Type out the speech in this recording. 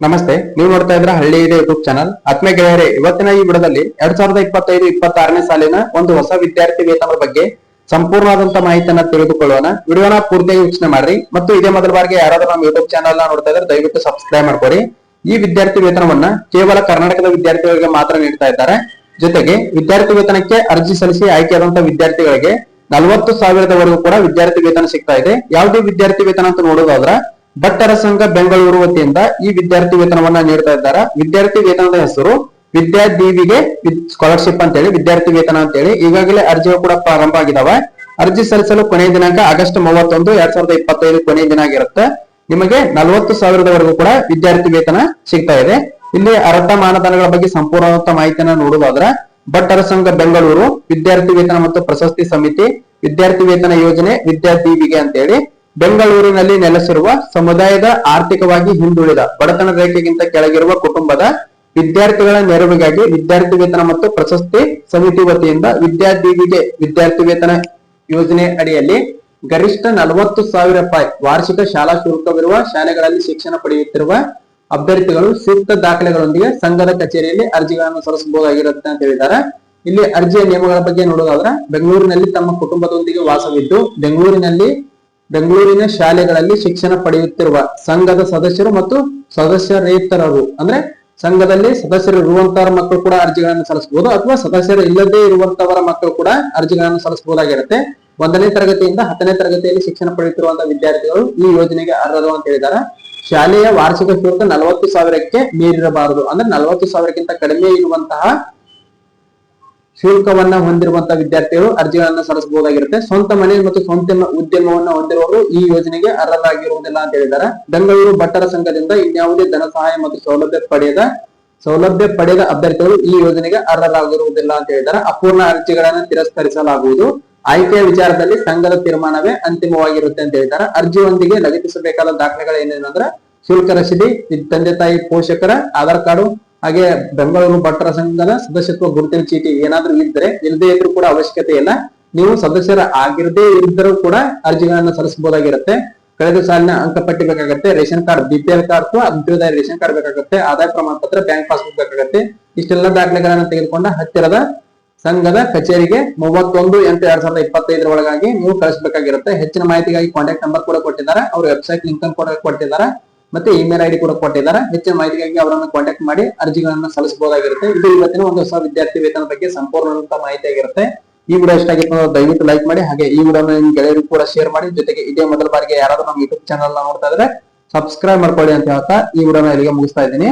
ನಮಸ್ತೆ, ನೀವು ನೋಡ್ತಾ ಇದ್ರ ಹಳ್ಳಿ ಇದೆ ಯೂಟ್ಯೂಬ್ ಚಾನಲ್ ಆತ್ಮೀಯ ಗೆಳೆಯರೆ, ಇವತ್ತಿನ ಈ ಬಿಡದಲ್ಲಿ ಎರಡ್ ಸಾವಿರದ ಇಪ್ಪತ್ತೈದು, ಇಪ್ಪತ್ತಾರನೇ ಸಾಲಿನ ಒಂದು ಹೊಸ ವಿದ್ಯಾರ್ಥಿ ವೇತನದ ಬಗ್ಗೆ ಸಂಪೂರ್ಣವಾದಂತ ಮಾಹಿತಿಯನ್ನ ತಿಳಿದುಕೊಳ್ಳೋಣ. ವಿಡಿಯೋನ ಪೂರ್ತಿಯಾಗಿ ವೀಕ್ಷಣೆ ಮಾಡ್ರಿ. ಮತ್ತು ಇದೇ ಮೊದಲ ಬಾರಿಗೆ ಯಾರಾದ್ರೂ ನಮ್ಮ ಯೂಟ್ಯೂಬ್ ಚಾನಲ್ನ ನೋಡ್ತಾ ಇದ್ರೆ ದಯವಿಟ್ಟು ಸಬ್ಸ್ಕ್ರೈಬ್ ಮಾಡ್ಕೊರಿ. ಈ ವಿದ್ಯಾರ್ಥಿ ವೇತನವನ್ನ ಕೇವಲ ಕರ್ನಾಟಕದ ವಿದ್ಯಾರ್ಥಿಗಳಿಗೆ ಮಾತ್ರ ನೀಡ್ತಾ ಇದ್ದಾರೆ. ಜೊತೆಗೆ ವಿದ್ಯಾರ್ಥಿ ವೇತನಕ್ಕೆ ಅರ್ಜಿ ಸಲ್ಲಿಸಿ ಆಯ್ಕೆಯಾದಂತಹ ವಿದ್ಯಾರ್ಥಿಗಳಿಗೆ ನಲವತ್ತು ಸಾವಿರದವರೆಗೂ ಕೂಡ ವಿದ್ಯಾರ್ಥಿ ವೇತನ ಸಿಗ್ತಾ ಇದೆ. ಯಾವುದೇ ವಿದ್ಯಾರ್ಥಿ ವೇತನ ಅಂತ ನೋಡೋದಾದ್ರ ಭಟ್ಟರ ಸಂಘ ಬೆಂಗಳೂರು ವತಿಯಿಂದ ಈ ವಿದ್ಯಾರ್ಥಿ ವೇತನವನ್ನ ನೀಡ್ತಾ ಇದ್ದಾರೆ. ವಿದ್ಯಾರ್ಥಿ ವೇತನದ ಹೆಸರು ವಿದ್ಯಾದೀವಿಗೆ ಸ್ಕಾಲರ್ಶಿಪ್ ಅಂತ ಹೇಳಿ ವಿದ್ಯಾರ್ಥಿ ವೇತನ ಅಂತ ಹೇಳಿ ಈಗಾಗಲೇ ಅರ್ಜಿ ಕೂಡ ಪ್ರಾರಂಭ ಆಗಿದಾವೆ. ಅರ್ಜಿ ಸಲ್ಲಿಸಲು ಕೊನೆಯ ದಿನಾಂಕ ಆಗಸ್ಟ್ ಮೂವತ್ತೊಂದು, ಎರಡ್ ಸಾವಿರದ ಇಪ್ಪತ್ತೈದು ಕೊನೆಯ ದಿನ ಆಗಿರುತ್ತೆ. ನಿಮಗೆ ನಲವತ್ತು ಸಾವಿರದವರೆಗೂ ಕೂಡ ವಿದ್ಯಾರ್ಥಿ ವೇತನ ಸಿಗ್ತಾ ಇದೆ. ಇಲ್ಲಿ ಅರ್ಹತಾ ಮಾನದಂಡಗಳ ಬಗ್ಗೆ ಸಂಪೂರ್ಣವಾದ ಮಾಹಿತಿಯನ್ನ ನೋಡುವುದಾದ್ರೆ, ಭಟ್ಟರ ಸಂಘ ಬೆಂಗಳೂರು ವಿದ್ಯಾರ್ಥಿ ವೇತನ ಮತ್ತು ಪ್ರಶಸ್ತಿ ಸಮಿತಿ, ವಿದ್ಯಾರ್ಥಿ ವೇತನ ಯೋಜನೆ, ವಿದ್ಯಾದೀವಿಗೆ ಅಂತ ಹೇಳಿ ಬೆಂಗಳೂರಿನಲ್ಲಿ ನೆಲೆಸಿರುವ ಸಮುದಾಯದ ಆರ್ಥಿಕವಾಗಿ ಹಿಂದುಳಿದ, ಬಡತನ ರೇಖೆಗಿಂತ ಕೆಳಗಿರುವ ಕುಟುಂಬದ ವಿದ್ಯಾರ್ಥಿಗಳ ನೆರವಿಗಾಗಿ ವಿದ್ಯಾರ್ಥಿ ವೇತನ ಮತ್ತು ಪ್ರಶಸ್ತಿ ಸಮಿತಿ ವತಿಯಿಂದ ವಿದ್ಯಾದೀವಿಗೆ ವಿದ್ಯಾರ್ಥಿ ವೇತನ ಯೋಜನೆ ಅಡಿಯಲ್ಲಿ ಗರಿಷ್ಠ ನಲವತ್ತು ಸಾವಿರ ರೂಪಾಯಿ ವಾರ್ಷಿಕ ಶಾಲಾ ಶುಲ್ಕವಿರುವ ಶಾಲೆಗಳಲ್ಲಿ ಶಿಕ್ಷಣ ಪಡೆಯುತ್ತಿರುವ ಅಭ್ಯರ್ಥಿಗಳು ಸೂಕ್ತ ದಾಖಲೆಗಳೊಂದಿಗೆ ಸಂಘದ ಕಚೇರಿಯಲ್ಲಿ ಅರ್ಜಿಗಳನ್ನು ಸಲ್ಲಿಸಬಹುದಾಗಿರುತ್ತೆ ಅಂತ ಹೇಳಿದ್ದಾರೆ. ಇಲ್ಲಿ ಅರ್ಜಿಯ ನಿಯಮಗಳ ಬಗ್ಗೆ ನೋಡೋದಾದ್ರೆ ಬೆಂಗಳೂರಿನಲ್ಲಿ ತಮ್ಮ ಕುಟುಂಬದೊಂದಿಗೆ ವಾಸವಿದ್ದು, ಬೆಂಗಳೂರಿನಲ್ಲಿ ಬೆಂಗಳೂರಿನ ಶಾಲೆಗಳಲ್ಲಿ ಶಿಕ್ಷಣ ಪಡೆಯುತ್ತಿರುವ ಸಂಘದ ಸದಸ್ಯರು ಮತ್ತು ಸದಸ್ಯರೇತರರು ಅಂದ್ರೆ ಸಂಘದಲ್ಲಿ ಸದಸ್ಯರು ಇರುವಂತಹ ಮಕ್ಕಳು ಕೂಡ ಅರ್ಜಿಗಳನ್ನು ಸಲ್ಲಿಸಬಹುದು ಅಥವಾ ಸದಸ್ಯರು ಇಲ್ಲದೇ ಇರುವಂತವರ ಮಕ್ಕಳು ಕೂಡ ಅರ್ಜಿಗಳನ್ನು ಸಲ್ಲಿಸಬಹುದಾಗಿರುತ್ತೆ. ಒಂದನೇ ತರಗತಿಯಿಂದ ಹತ್ತನೇ ತರಗತಿಯಲ್ಲಿ ಶಿಕ್ಷಣ ಪಡೆಯುತ್ತಿರುವಂತಹ ವಿದ್ಯಾರ್ಥಿಗಳು ಈ ಯೋಜನೆಗೆ ಅರ್ಹರು ಅಂತ ಹೇಳಿದ್ದಾರೆ. ಶಾಲೆಯ ವಾರ್ಷಿಕ ಶುಲ್ಕ ನಲವತ್ತು ಸಾವಿರಕ್ಕೆ ಮೀರಿರಬಾರದು. ಅಂದ್ರೆ ನಲವತ್ತು ಸಾವಿರಕ್ಕಿಂತ ಕಡಿಮೆ ಇರುವಂತಹ ಶುಲ್ಕವನ್ನ ಹೊಂದಿರುವಂತಹ ವಿದ್ಯಾರ್ಥಿಗಳು ಅರ್ಜಿಗಳನ್ನ ಸಲ್ಲಿಸಬಹುದಾಗಿರುತ್ತೆ. ಸ್ವಂತ ಮನೆ ಮತ್ತು ಸ್ವಂತ ಉದ್ಯಮವನ್ನ ಹೊಂದಿರುವವರು ಈ ಯೋಜನೆಗೆ ಅರ್ಹರಾಗಿರುವುದಿಲ್ಲ ಅಂತ ಹೇಳಿದ್ದಾರೆ. ಬೆಂಗಳೂರು ಭಟ್ಟರ ಸಂಘದಿಂದ ಇನ್ಯಾವುದೇ ಧನ ಸಹಾಯ ಮತ್ತು ಸೌಲಭ್ಯ ಪಡೆಯದ, ಸೌಲಭ್ಯ ಪಡೆದ ಅಭ್ಯರ್ಥಿಗಳು ಈ ಯೋಜನೆಗೆ ಅರ್ಹರಾಗಿರುವುದಿಲ್ಲ ಅಂತ ಹೇಳಿದ್ದಾರೆ. ಅಪೂರ್ಣ ಅರ್ಜಿಗಳನ್ನ ತಿರಸ್ಕರಿಸಲಾಗುವುದು. ಆಯ್ಕೆಯ ವಿಚಾರದಲ್ಲಿ ಸಂಘದ ತೀರ್ಮಾನವೇ ಅಂತಿಮವಾಗಿರುತ್ತೆ ಅಂತ ಹೇಳ್ತಾರೆ ಅರ್ಜಿಯೊಂದಿಗೆ ಲಗತ್ತಿಸಬೇಕಾದ ದಾಖಲೆಗಳು ಏನೇನಂದ್ರೆ ಶುಲ್ಕ ರಸೀದಿ ತಂದೆ ತಾಯಿ ಪೋಷಕರ, ಆಧಾರ್ ಕಾರ್ಡು ಹಾಗೆ ಬೆಂಗಳೂರು ಭಟ್ರ ಸಂಘದ ಸದಸ್ಯತ್ವ ಗುರುತಿನ ಚೀಟಿ ಏನಾದ್ರೂ ಇದ್ರೆ ಇಲ್ಲದೆ ಇದ್ರೂ ಕೂಡ ಅವಶ್ಯಕತೆ ಇಲ್ಲ. ನೀವು ಸದಸ್ಯರ ಆಗಿರದೇ ಇದ್ದರೂ ಕೂಡ ಅರ್ಜಿಗಳನ್ನ ಸಲ್ಲಿಸಬಹುದಾಗಿರುತ್ತೆ. ಕಳೆದ ಸಾಲಿನ ಅಂಕಪಟ್ಟಿ ಬೇಕಾಗುತ್ತೆ ರೇಷನ್ ಕಾರ್ಡ್ ಬಿಪಿಎಲ್ ಕಾರ್ಡ್ ಅಥವಾ ಅಂತ್ಯೋದಯ ರೇಷನ್ ಕಾರ್ಡ್ ಬೇಕಾಗುತ್ತೆ. ಆದಾಯ ಪ್ರಮಾಣ ಪತ್ರ, ಬ್ಯಾಂಕ್ ಪಾಸ್ಬುಕ್ ಬೇಕಾಗುತ್ತೆ. ಇಷ್ಟೆಲ್ಲ ದಾಖಲೆಗಳನ್ನ ತೆಗೆದುಕೊಂಡ ಹತ್ತಿರದ ಸಂಘದ ಕಚೇರಿಗೆ ಮೂವತ್ತೊಂದು ಎಂಟು ಎರಡ್ ಸಾವಿರದ ಇಪ್ಪತ್ತೈದರ ಒಳಗಾಗಿ ನೀವು ಕಳಿಸಬೇಕಾಗಿರುತ್ತೆ. ಹೆಚ್ಚಿನ ಮಾಹಿತಿಗಾಗಿ ಕಾಂಟ್ಯಾಕ್ಟ್ ನಂಬರ್ ಕೂಡ ಕೊಟ್ಟಿದ್ದಾರೆ. ಅವ್ರ ವೆಬ್ಸೈಟ್ ಲಿಂಕ್ ಕೂಡ ಕೊಟ್ಟಿದ್ದಾರೆ. ಮತ್ತೆ ಇಮೇಲ್ ಐಡಿ ಕೂಡ ಕೊಟ್ಟಿದ್ದಾರೆ. ಹೆಚ್ಚಿನ ಮಾಹಿತಿಗಾಗಿ ಅವರನ್ನು ಕಾಂಟ್ಯಾಕ್ಟ್ ಮಾಡಿ ಅರ್ಜಿಗಳನ್ನು ಸಲ್ಲಿಸಬಹುದಾಗಿರುತ್ತೆ. ಇದು ಇವತ್ತಿನ ಒಂದು ಹೊಸ ವಿದ್ಯಾರ್ಥಿ ವೇತನ ಬಗ್ಗೆ ಸಂಪೂರ್ಣವಾದಂತಹ ಮಾಹಿತಿ ಆಗಿರುತ್ತೆ ಈ ವಿಡಿಯೋ ಇಷ್ಟ ಆಗಿತ್ತು ದಯವಿಟ್ಟು ಲೈಕ್ ಮಾಡಿ, ಹಾಗೆ ಈ ವಿಡಿಯೋ ನಿಮ್ ಗೆಳೆಯರಿಗೂ ಕೂಡ ಶೇರ್ ಮಾಡಿ. ಜೊತೆಗೆ ಇದೇ ಮೊದಲ ಬಾರಿಗೆ ಯಾರಾದ್ರೂ ನಮ್ಮ ಯೂಟ್ಯೂಬ್ ಚಾನಲ್ ನೋಡ್ತಾ ಇದ್ರೆ ಸಬ್ಸ್ಕ್ರೈಬ್ ಮಾಡ್ಕೊಳ್ಳಿ ಅಂತ ಹೇಳ್ತಾ ಈ ವಿಡಿಯೋನ ಇಲ್ಲಿಗೆ ಮುಗಿಸ್ತಾ ಇದ್ದೀನಿ.